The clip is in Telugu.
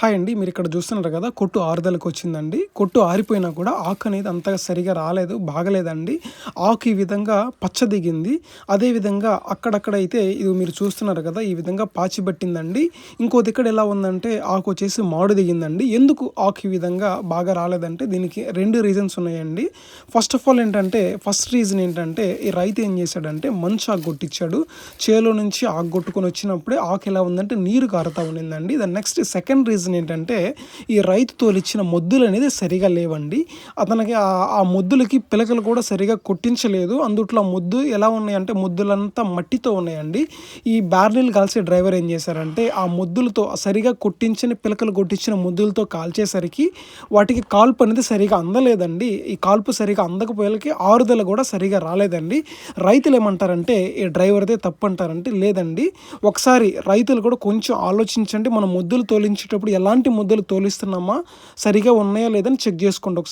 హాయ్ అండి మీరు ఇక్కడ చూస్తున్నారు కదా కొట్టు ఆరుదలకు వచ్చిందండి. కొట్టు ఆరిపోయినా కూడా ఆకు అనేది అంతగా సరిగా రాలేదు బాగలేదండి. ఆకు ఈ విధంగా పచ్చ దిగింది అదేవిధంగా అక్కడక్కడ అయితే ఇది మీరు చూస్తున్నారు కదా ఈ విధంగా పాచి పట్టిందండి. ఇంకో దిక్కడ ఎలా ఉందంటే ఆకు వచ్చేసి మాడు దిగిందండి. ఎందుకు ఆకు ఈ విధంగా బాగా రాలేదంటే దీనికి రెండు రీజన్స్ ఉన్నాయండి. ఫస్ట్ ఆఫ్ ఆల్ ఏంటంటే ఫస్ట్ రీజన్ ఏంటంటే ఈ రైతు ఏం చేశాడంటే మంచు ఆకు కొట్టించాడు. చేలో నుంచి ఆకు కొట్టుకొని వచ్చినప్పుడే ఆకు ఎలా ఉందంటే నీరు కారుతా ఉండిందండి. దాని నెక్స్ట్ సెకండ్ రీజన్ ఏంటంటే ఈ రైతు తోలిచ్చిన మొద్దులు అనేది సరిగా లేవండి. అతనికి ఆ- మొద్దులకి పిలకలు కూడా సరిగా కొట్టించలేదు. అందుట్లో మొద్దు ఎలా ఉన్నాయంటే మొద్దులంతా మట్టితో ఉన్నాయండి. ఈ బ్యార్నీలు కలిసి డ్రైవర్ ఏం చేశారంటే ఆ మొద్దులతో సరిగా కొట్టించిన పిలకలు కొట్టించిన మొద్దులతో కాల్చేసరికి వాటికి కాల్పు అనేది సరిగా అందలేదండి. ఈ కాల్పు సరిగా అందకపోయేకి ఆరుదల కూడా సరిగా రాలేదండి. రైతులు ఏమంటారంటే ఈ డ్రైవర్దే తప్పు అంటారంటే లేదండి. ఒకసారి రైతులు కూడా కొంచెం ఆలోచించండి. మనం ముద్దులు తోలించేటప్పుడు ఎలాంటి ముద్దలు తోలిస్తున్నామా? సరిగా ఉన్నాయా లేదని చెక్ చేసుకోండి ఒకసారి.